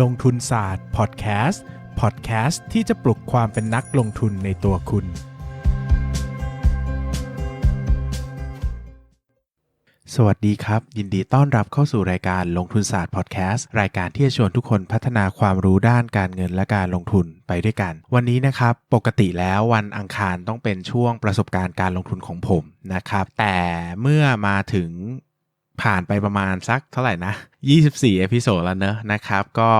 ลงทุนศาสตร์พอดแคสต์พอดแคสต์ที่จะปลุกความเป็นนักลงทุนในตัวคุณ สวัสดีครับ ยินดีต้อนรับเข้าสู่รายการลงทุนศาสตร์พอดแคสต์รายการที่จะชวนทุกคนพัฒนาความรู้ด้านการเงินและการลงทุนไปด้วยกัน วันนี้นะครับปกติแล้ววันอังคารต้องเป็นช่วงประสบการณ์การลงทุนของผมนะครับ แต่เมื่อมาถึงผ่านไปประมาณสักเท่าไหร่นะ 24เอพิโซดแล้วเนอะนะครับ ก็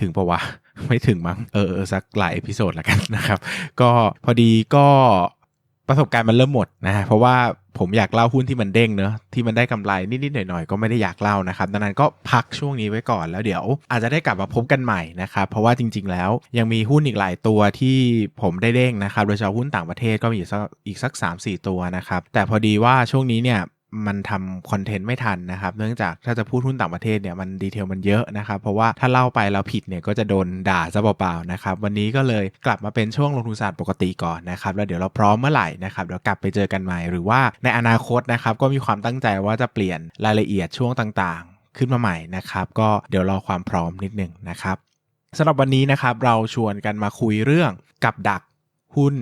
ถึงปะวะ ไม่ถึงมั้ง เออเออสักหลายเอพิโซดแล้วกันนะครับ ก็พอดีก็ประสบการณ์มันเริ่มหมดนะฮะเพราะว่าผมอยากเล่าหุ้นที่มันเด้งเนอะที่มันได้กำไรนิดๆหน่อยๆก็ไม่ได้อยากเล่านะครับดังนั้นก็พักช่วงนี้ไว้ก่อนแล้วเดี๋ยว อาจจะได้กลับมาพบกันใหม่นะครับเพราะว่าจริง ๆ แล้วยังมีหุ้นอีกหลายตัวที่ผมได้เด้งนะครับโดยเฉพาะหุ้นต่างประเทศก็มีอีกสักอีกสัก 3-4 ตัวนะครับแต่พอดีว่าช่วงนี้เนี่ย มันทำคอนเทนต์ไม่ทันนะครับ เนื่องจากถ้าจะพูดหุ้นต่างประเทศเนี่ยมันดีเทลมันเยอะนะครับ เพราะว่าถ้าเล่าไปเราผิดเนี่ยก็จะโดนด่าซะเปล่าๆนะครับ วันนี้ก็เลยกลับมาเป็นช่วงลงทุนศาสตร์ปกติก่อนนะครับ แล้วเดี๋ยวเราพร้อมเมื่อไหร่นะครับเดี๋ยวกลับไปเจอกันใหม่หรือว่าในอนาคตนะครับก็มีความตั้งใจว่าจะเปลี่ยนรายละเอียดช่วงต่างๆ ขึ้นมาใหม่นะครับ ก็เดี๋ยวรอความพร้อมนิดนึงนะครับสำหรับวันนี้นะครับเราชวนกันมาคุยเรื่องกับดักหุ้น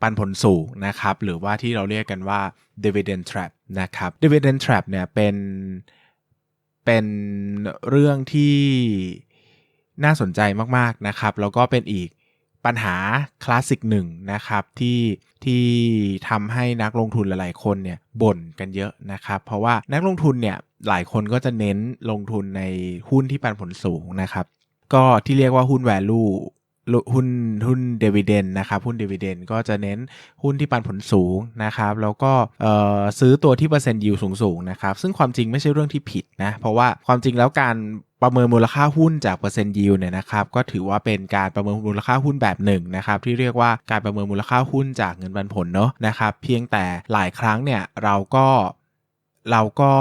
ปันผลสูงนะครับ หรือว่าที่เราเรียกกันว่า dividend trap นะครับ dividend trap เนี่ยเป็นเป็นเรื่องที่น่าสนใจมากๆนะครับ แล้วก็เป็นอีกปัญหาคลาสสิกหนึ่งนะครับที่ที่ทำให้นักลงทุนหลายๆคนเนี่ยบ่นกันเยอะนะครับ เพราะว่านักลงทุนเนี่ยหลายคนก็จะเน้นลงทุนในหุ้นที่ปันผลสูงนะครับ ก็ที่เรียกว่าหุ้น value หุ้นหุ้นเดวิเดนนะครับหุ้นเดวิเดนก็จะเน้นหุ้นที่ปันผลสูงนะครับแล้วก็ซื้อตัวที่เปอร์เซ็นต์ยิวสูงๆนะครับซึ่งความจริงไม่ใช่เรื่องที่ผิดนะเพราะว่าความจริงแล้วการประเมินมูลค่าหุ้นจากเปอร์เซ็นต์ยิวเนี่ยนะครับก็ถือว่าเป็นการประเมินมูลค่าหุ้นแบบหนึ่งนะครับที่เรียกว่าการประเมินมูลค่าหุ้นจากเงินปันผลเนาะนะครับเพียงแต่หลายครั้งเนี่ยเราก็เราก็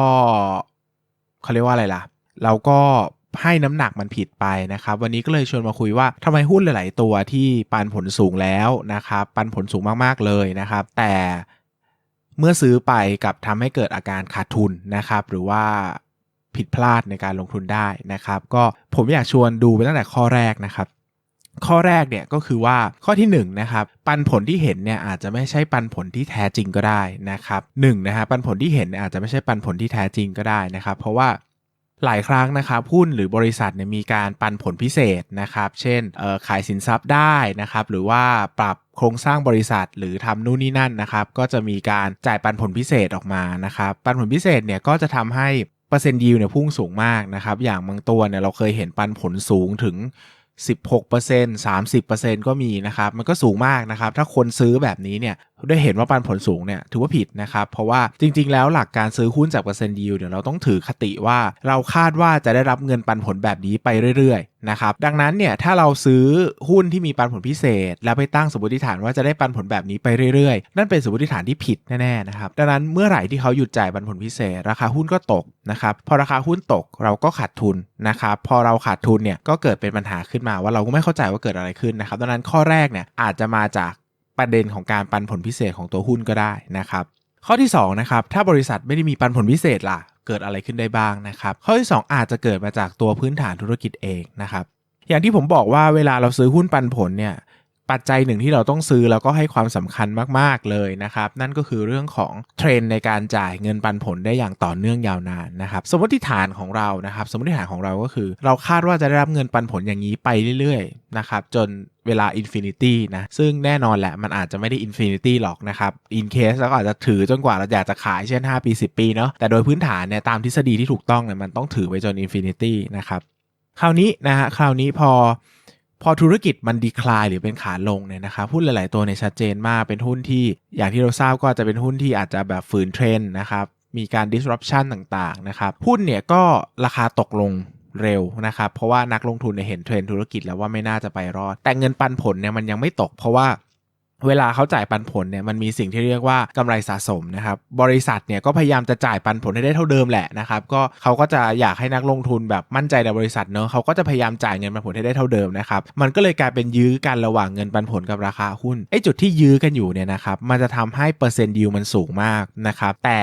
เขาเรียกว่าอะไรล่ะ เราก็ ให้น้ำหนักมันผิดไปนะครับ วันนี้ก็เลยชวนมาคุยว่าทำไมหุ้นหลาย ๆ ตัวที่ปันผลสูงแล้วนะครับ ปันผลสูงมาก ๆ เลยนะครับ แต่เมื่อซื้อไปกับทำให้เกิดอาการขาดทุนนะครับ หรือว่าผิดพลาดในการลงทุนได้นะครับ ก็ผมอยากชวนดูไปตั้งแต่ข้อแรกนะครับ ข้อแรกเนี่ยก็คือว่าข้อที่1นนะครับปันผลที่เห็นเนี่ยอาจจะไม่ใช่ปันผลที่แท้จริงก็ได้นะครับหนึ่งนะฮะปันผลที่เห็นอาจจะไม่ใช่ปันผลที่แท้จริงก็ได้นะครับ เพราะว่า หลายครั้งนะครับหุ้นหรือบริษัทเนี่ยมีการปันผลพิเศษนะครับ เช่นขายสินทรัพย์ได้นะครับ หรือว่าปรับโครงสร้างบริษัทหรือทำนู่นนี่นั่นนะครับ ก็จะมีการจ่ายปันผลพิเศษออกมานะครับ ปันผลพิเศษเนี่ยก็จะทำให้เปอร์เซ็นต์ยิวเนี่ยพุ่งสูงมากนะครับ อย่างบางตัวเนี่ยเราเคยเห็นปันผลสูงถึง 16% 30%ก็มีนะครับมันก็สูงมากนะครับ ถ้าคนซื้อแบบนี้เนี่ยได้เห็นว่าปันผลสูงเนี่ยถือว่าผิดนะครับ เพราะว่าจริง ๆ แล้วหลักการซื้อหุ้นจากเปอร์เซ็นต์ยิวเนี่ยเราต้องถือคติว่าเราคาดว่าจะได้รับเงินปันผลแบบนี้ไปเรื่อย นะครับดังนั้นเนี่ยถ้าเราซื้อหุ้นที่มีปันผลพิเศษ แล้วไปตั้งสมมติฐานว่าจะได้ปันผลแบบนี้ไปเรื่อยๆ นั่นเป็นสมมติฐานที่ผิดแน่ๆนะครับดังนั้นเมื่อไหร่ที่เขาหยุดจ่ายปันผลพิเศษ ราคาหุ้นก็ตกนะครับพอราคาหุ้นตกเราก็ขาดทุนนะครับพอเราขาดทุนเนี่ยก็เกิดเป็นปัญหาขึ้นมาว่าเราก็ไม่เข้าใจว่าเกิดอะไรขึ้นนะครับดังนั้นข้อแรกเนี่ยอาจจะมาจากประเด็นของการปันผลพิเศษของตัวหุ้นก็ได้นะครับ ข้อที่2นะครับถ้าบริษัทไม่ได้มีปันผลพิเศษล่ะ เกิดอะไรขึ้นได้บ้างนะครับ ข้อที่ 2 อาจจะเกิดมาจากตัวพื้นฐานธุรกิจเองนะครับอย่างที่ผมบอกว่าเวลาเราซื้อหุ้นปันผลเนี่ย ปัจจัยหนึ่งที่เราต้องซื้อแล้วก็ให้ความสำคัญมากๆเลยนะครับ นั่นก็คือเรื่องของเทรนในการจ่ายเงินปันผลได้อย่างต่อเนื่องยาวนานนะครับ สมมติฐานของเรานะครับ สมมติฐานของเราก็คือ เราคาดว่าจะได้รับเงินปันผลอย่างนี้ไปเรื่อยๆนะครับจนเวลาอินฟินิตี้นะซึ่งแน่นอนแหละมันอาจจะไม่ได้อินฟินิตี้หรอกนะครับอินเคสแล้วก็อาจจะถือจนกว่าเราอยากจะขายเช่น 5 ปี 10 ปีเนาะแต่โดยพื้นฐานเนี่ยตามทฤษฎีที่ถูกต้องเนี่ยมันต้องถือไปจนอินฟินิตี้นะครับคราวนี้นะฮะคราวนี้พอ พอธุรกิจมันดีคลายหรือเป็นขาลงเนี่ยนะครับหุ้นหลาย ๆ ตัวเนี่ยชัดเจนมากเป็นหุ้นที่อย่างที่เราทราบก็จะเป็นหุ้นที่อาจจะแบบฝืนเทรนนะครับมีการ disruption ต่าง ๆ นะครับ หุ้นเนี่ยก็ราคาตกลงเร็วนะครับ เพราะว่านักลงทุนเห็นเทรนธุรกิจแล้วว่าไม่น่าจะไปรอด แต่เงินปันผลเนี่ยมันยังไม่ตก เพราะว่า เวลาเขาจ่ายปันผลเนี่ยมันมีสิ่งที่เรียกว่ากำไรสะสมนะครับบริษัทเนี่ยก็พยายามจะจ่ายปันผลให้ได้เท่าเดิมแหละนะครับก็เขาก็จะอยากให้นักลงทุนแบบมั่นใจในบริษัทเนอะเขาก็จะพยายามจ่ายเงินปันผลให้ได้เท่าเดิมนะครับมันก็เลยกลายเป็นยื้อกันระหว่างเงินปันผลกับราคาหุ้นไอ้จุดที่ยื้อกันอยู่เนี่ยนะครับมันจะทำให้เปอร์เซ็นต์ดิวมันสูงมากนะครับแต่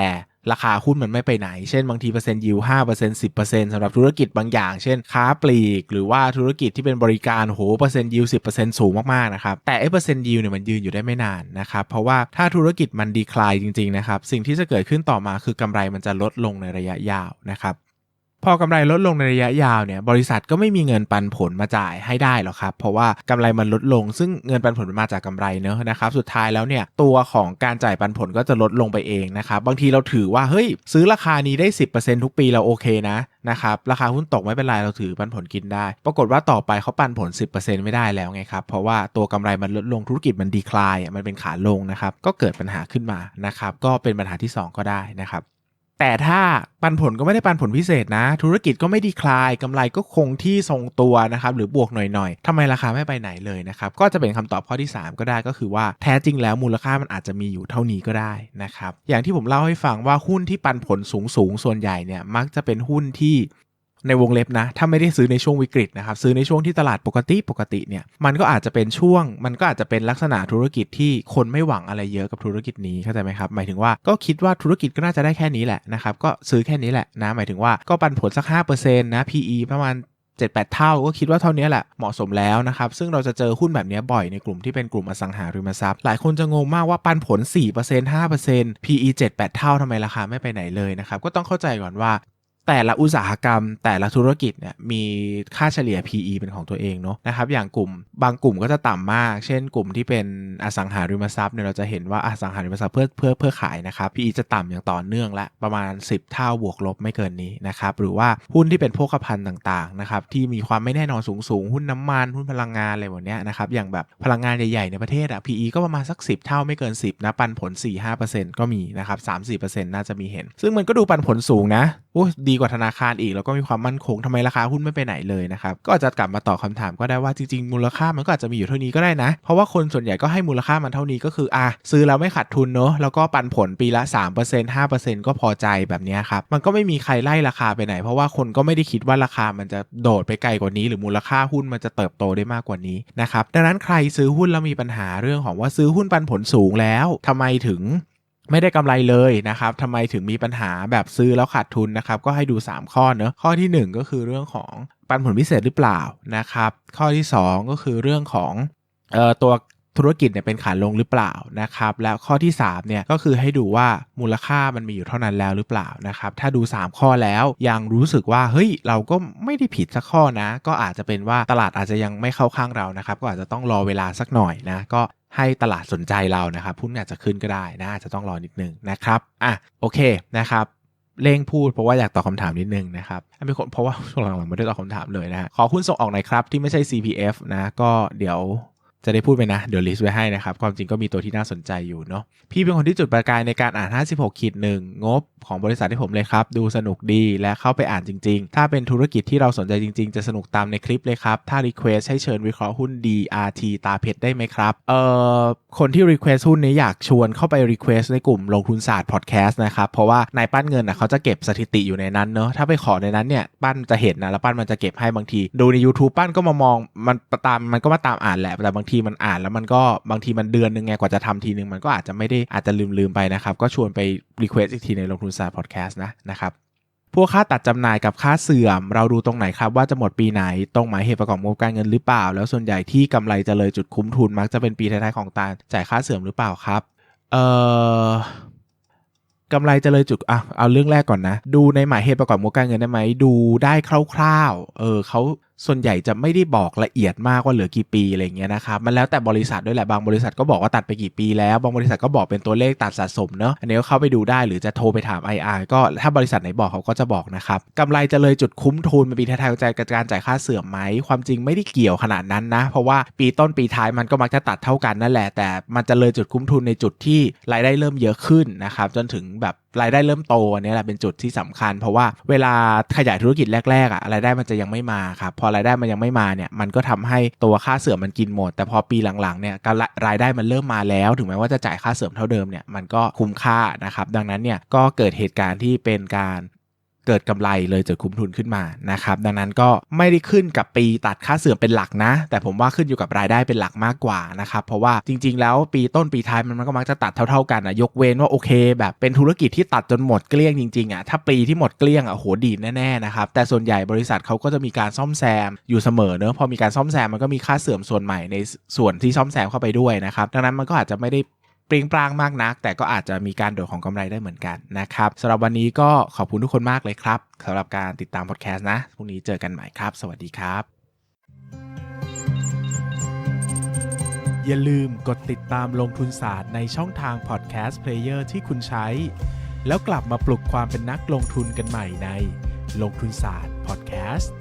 ราคาหุ้นมันไม่ไปไหน เช่นบางทีเปอร์เซ็นต์ยิวห้าเปอร์เซ็นต์สิบเปอร์เซ็นต์สำหรับธุรกิจบางอย่าง เช่นค้าปลีก หรือว่าธุรกิจที่เป็นบริการโหเปอร์เซ็นต์ยิวสิบเปอร์เซ็นต์สูงมากๆนะครับแต่ไอ้เปอร์เซ็นต์ยิวเนี่ยมันยืนอยู่ได้ไม่นานนะครับเพราะว่าถ้าธุรกิจมันดีคลายจริงๆนะครับสิ่งที่จะเกิดขึ้นต่อมาคือกำไรมันจะลดลงในระยะยาวนะครับ พอกำไรลดลงในระยะยาวเนี่ยบริษัทก็ไม่มีเงินปันผลมาจ่ายให้ได้หรอกครับ เพราะว่ากำไรมันลดลง ซึ่งเงินปันผลมาจากกำไรเนอะนะครับสุดท้ายแล้วเนี่ยตัวของการจ่ายปันผลก็จะลดลงไปเองนะครับบางทีเราถือว่าเฮ้ยซื้อราคานี้ได้ 10%ทุกปีเราโอเคนะนะครับราคาหุ้นตกไม่เป็นไรเราถือปันผลกินได้ ปรากฏว่าต่อไปเขาปันผล 10%ไม่ได้แล้วไงครับเพราะว่าตัวกำไรมันลดลงธุรกิจมันดีคลายมันเป็นขาลงนะครับก็เกิดปัญหาขึ้นมานะครับก็เป็นปัญหาที่ 2 ก็ได้นะครับ แต่ถ้าปันผลก็ไม่ได้ปันผลพิเศษนะ ธุรกิจก็ไม่ดีคลายกำไรก็คงที่ทรงตัวนะครับหรือบวกหน่อยๆทำไมราคาไม่ไปไหนเลยนะครับก็จะเป็นคำตอบข้อที่ 3 ก็ได้ก็คือว่าแท้จริงแล้วมูลค่ามันอาจจะมีอยู่เท่านี้ก็ได้นะครับอย่างที่ผมเล่าให้ฟังว่าหุ้นที่ปันผลสูงๆส่วนใหญ่เนี่ยมักจะเป็นหุ้นที่ ในวงเล็บนะ ถ้าไม่ได้ซื้อในช่วงวิกฤตนะครับ ซื้อในช่วงที่ตลาดปกติปกติเนี่ย มันก็อาจจะเป็นช่วง มันก็อาจจะเป็นลักษณะธุรกิจที่คนไม่หวังอะไรเยอะกับธุรกิจนี้เข้าใจไหมครับ หมายถึงว่าก็คิดว่าธุรกิจก็น่าจะได้แค่นี้แหละนะครับ ก็ซื้อแค่นี้แหละนะ หมายถึงว่าก็ปันผลสัก5%นะ PE ประมาณ7-8 เท่าก็คิดว่าเท่านี้แหละเหมาะสมแล้วนะครับ ซึ่งเราจะเจอหุ้นแบบนี้บ่อยในกลุ่มที่เป็นกลุ่มอสังหาริมทรัพย์ หลายคนจะงงมากว่าปันผล 4% 5% PE 7-8 เท่าทำไมราคาไม่ไปไหนเลยนะครับ ก็ต้องเข้าใจก่อนว่า แต่ละอุตสาหกรรม แต่ละธุรกิจเนี่ยมีค่าเฉลี่ย PE เป็นของตัวเองเนาะนะครับอย่างกลุ่มบางกลุ่มก็จะต่ำมาก เช่นกลุ่มที่เป็นอสังหาริมทรัพย์เนี่ยเราจะเห็นว่าอสังหาริมทรัพย์เพื่อเพื่อเพื่อขายนะครับ PE จะต่ำอย่างต่อเนื่องและประมาณ 10 เท่าบวกลบไม่เกินนี้นะครับหรือว่าหุ้นที่เป็นโภคภัณฑ์ต่างๆนะครับที่มีความไม่แน่นอนสูงสูงหุ้นน้ำมันหุ้นพลังงานอะไรแบบนี้นะครับอย่างแบบพลังงานใหญ่ๆในประเทศอะ PE ก็ประมาณสัก 10 เท่าไม่เกิน 10นะปันผล 4-5%ก็มีนะครับ3-4%น่าจะมีเห็น ซึ่งมันก็ดูปันผลสูงนะ โอ้ดีกว่าธนาคารอีก แล้วก็มีความมั่นคงทำไมราคาหุ้นไม่ไปไหนเลยนะครับ ก็อาจจะกลับมาตอบคาถามก็ได้ว่าจริงๆ มูลค่ามันก็อาจจะมีอยู่เท่านี้ก็ได้นะ เพราะว่าคนส่วนใหญ่ก็ให้มูลค่ามันเท่านี้ก็คืออะซื้อแล้วไม่ขาดทุนเนอะแล้วก็ปันผลปีละ 3% 5%ก็พอใจแบบนี้ครับมันก็ไม่มีใครไล่ราคาไปไหน เพราะว่าคนก็ไม่ได้คิดว่าราคามันจะโดดไปไกลกว่านี้ หรือมูลค่าหุ้นมันจะเติบโตได้มากกว่านี้นะครับดังนั้นใครซื้อหุ้นแล้วมีปัญหาเรื่องของว่าซื้อหุ้นปันผลสูงแล้วทำไมถึง ไม่ได้กำไรเลยนะครับทำไมถึงมีปัญหาแบบซื้อแล้วขาดทุนนะครับ ก็ให้ดู 3 ข้อเนอะข้อที่ 1 ก็คือเรื่องของปันผลพิเศษหรือเปล่านะครับ ข้อที่ 2 ก็คือเรื่องของเอ่อตัว ธุรกิจเนี่ยเป็นขาลงหรือเปล่านะครับแล้วข้อที่3เนี่ยก็คือให้ดูว่ามูลค่ามันมีอยู่เท่านั้นแล้วหรือเปล่านะครับถ้าดู 3 ข้อแล้วยังรู้สึกว่าเฮ้ยเราก็ไม่ได้ผิดสักข้อนะ ก็อาจจะเป็นว่าตลาดอาจจะยังไม่เข้าข้างเรานะครับก็อาจจะต้องรอเวลาสักหน่อยนะก็ให้ตลาดสนใจเรานะครับหุ้นอาจจะขึ้นก็ได้นะอาจจะต้องรอนิดนึงนะครับอะโอเคนะครับเร่งพูดเพราะว่าอยากตอบคาถามนิดนึงนะครับไม่คนเพราะว่าช่วงหลังๆไม่ได้ตอบคำถามเลยนะขอหุ้นส่งออกหน่อยครับที่ไม่ใช่ CPF นะก็เดี๋ยว จะได้พูดไปนะ เดี๋ยวลิสต์ไว้ให้นะครับ ความจริงก็มีตัวที่น่าสนใจอยู่เนาะพี่เป็นคนที่จุดประกายในการอ่าน 56ขีดหนึ่งงบของบริษัทที่ผมเลยครับ ดูสนุกดีและเข้าไปอ่านจริง ๆ ถ้าเป็นธุรกิจที่เราสนใจจริง ๆ จะสนุกตามในคลิปเลยครับ ถ้า Request ให้เชิญวิเคราะห์หุ้น DRT ตาเพชรได้ไหมครับเอ่อคนที่ Request หุ้นนี้อยากชวนเข้าไป Request ในกลุ่มลงทุนศาสตร์พอดแคสต์นะครับเพราะว่านายปั้นเงินนะเขาจะเก็บสถิติอยู่ในนั้นเนาะถ้าไปขอในนั้นเนี่ยปั้นจะเห็นนะแล้วปั้นมันจะเก็บให้บางที ดูใน YouTube ปั้นก็มามองมันตามมันก็มาตามอ่านแหละแต่บางทีมันอ่านแล้วมันก็บางทีมันเดือนนึงไงกว่าจะทำทีนึงมันก็อาจจะไม่ได้อาจจะลืมลืมไปนะครับ ก็ชวนไปรีเควสอีกทีในลงทุนศาสตร์พอดแคสต์นะนะครับพวกค่าตัดจำหน่ายกับค่าเสื่อม เราดูตรงไหนครับว่าจะหมดปีไหน ตรงหมายเหตุประกอบงบการเงินหรือเปล่า แล้วส่วนใหญ่ที่กำไรจะเลยจุดคุ้มทุนมักจะเป็นปีท้ายๆของตาจ่ายค่าเสื่อมหรือเปล่าครับ เอ่อกำไรจะเลยจุดอะเอาเรื่องแรกก่อนนะ ดูในหมายเหตุประกอบงบการเงินได้ไหมดูได้คร่าวๆเออเขา ส่วนใหญ่จะไม่ได้บอกละเอียดมากว่าเหลือกี่ปีอะไรเงี้ยนะครับมันแล้วแต่บริษัทด้วยแหละบางบริษัทก็บอกว่าตัดไปกี่ปีแล้วบางบริษัทก็บอกเป็นตัวเลขตัดสะสมเนาะอันนี้ก็เข้าไปดูได้หรือจะโทรไปถาม IR ก็ถ้าบริษัทไหนบอกเขาก็จะบอกนะครับกำไรจะเลยจุดคุ้มทุนในปีท้ายๆใจการจ่ายค่าเสื่อมไหมความจริงไม่ได้เกี่ยวขนาดนั้นนะ เพราะว่าปีต้นปีท้ายมันก็มักจะตัดเท่ากันนั่นแหละแต่มันจะเลยจุดคุ้มทุนในจุดที่รายได้เริ่มเยอะขึ้นนะครับจนถึงแบบ รายได้เริ่มโตอันนี้แหละเป็นจุดที่สำคัญ เพราะว่าเวลาขยายธุรกิจแรกๆอะรายได้มันจะยังไม่มาครับพอรายได้มันยังไม่มาเนี่ยมันก็ทำให้ตัวค่าเสื่อมมันกินหมด แต่พอปีหลังๆเนี่ยการรายได้มันเริ่มมาแล้ว ถึงแม้ว่าจะจ่ายค่าเสื่อมเท่าเดิมเนี่ยมันก็คุ้มค่านะครับดังนั้นเนี่ยก็เกิดเหตุการณ์ที่เป็นการ เกิดกำไรเลยจากคุ้มทุนขึ้นมานะครับดังนั้นก็ไม่ได้ขึ้นกับปีตัดค่าเสื่อมเป็นหลักนะ แต่ผมว่าขึ้นอยู่กับรายได้เป็นหลักมากกว่านะครับเพราะว่าจริง ๆ แล้วปีต้นปีท้ายมันก็มักจะตัดเท่า ๆกันนะยกเว้นว่าโอเค แบบเป็นธุรกิจที่ตัดจนหมดเกลี้ยงจริงๆอะถ้าปีที่หมดเกลี้ยงอะโหดีแน่ๆนะครับแต่ส่วนใหญ่บริษัทเขาก็จะมีการซ่อมแซมอยู่เสมอเนอะพอมีการซ่อมแซมมันก็มีค่าเสื่อมส่วนใหม่ในส่วนที่ซ่อมแซมเข้าไปด้วยนะครับดังนั้นมันก็อาจจะไม่ได้ ปรียงปรางมากนัก แต่ก็อาจจะมีการโดดของกำไรได้เหมือนกันนะครับสำหรับวันนี้ก็ขอบคุณทุกคนมากเลยครับสำหรับการติดตามพอดแคสต์นะพรุ่งนี้เจอกันใหม่ครับ สวัสดีครับ อย่าลืมกดติดตามลงทุนศาสตร์ในช่องทางพอดแคสต์เพลเยอร์ที่คุณใช้ แล้วกลับมาปลุกความเป็นนักลงทุนกันใหม่ในลงทุนศาสตร์พอดแคสต์